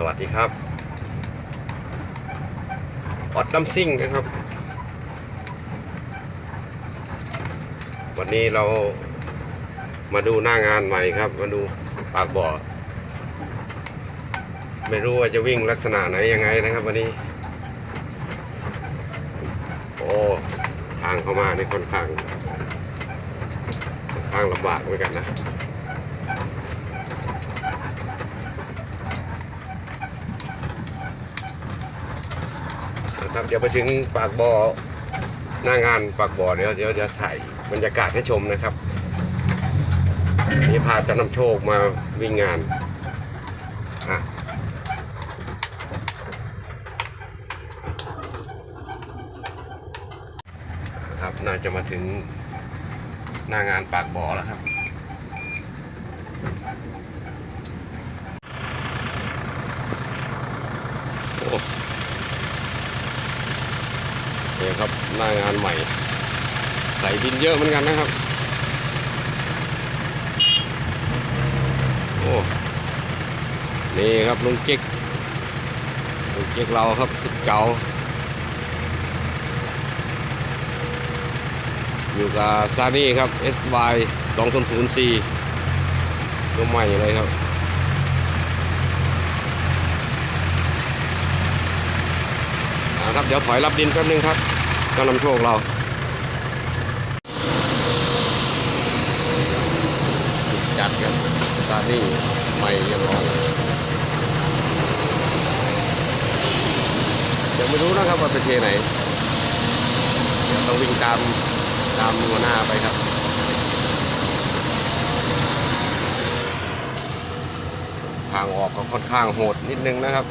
สวัสดีครับออดน้ำซิ่งนะครับ วันนี้เรามาดูหน้างานใหม่ครับ มาดูปากบ่อ ไม่รู้ว่าจะวิ่งลักษณะไหนยังไงนะครับ วันนี้ โอ้ทางเข้ามาในค่อนข้างค่อนข้างลำบากเหมือนกันนะ นะครับเดี๋ยวไปถึงปากบ่อหน้างานปากบ่อเดี๋ยวเดี๋ยวจะถ่ายบรรยากาศให้ชมนะครับนี่พาจะนำโชคมาวิ่งงานอะครับน่าจะมาถึงหน้างานปากบ่อแล้วครับ โอ้เนี่ครับหน้างานใหม่ ใส่ดินเยอะเหมือนกันนะครับ โอ้นี่ครับลุงเจ๊กลุงเจ๊กเราครับสุดเก่าอยู่กับซานี่ครับ SY 2004ตัวใหม่เลยครับ ครับ เดี๋ยวถอยรับดินแป๊บนึงครับเจ้านำโชคเราจัดกันซานี่ใหม่ยังรอยังไม่รู้นะครับว่าเป็นเทไหน เดี๋ยวต้องวิ่งตามตามหัวหน้าไปครับทางออกก็ค่อนข้างโหดนิดนึงนะครับ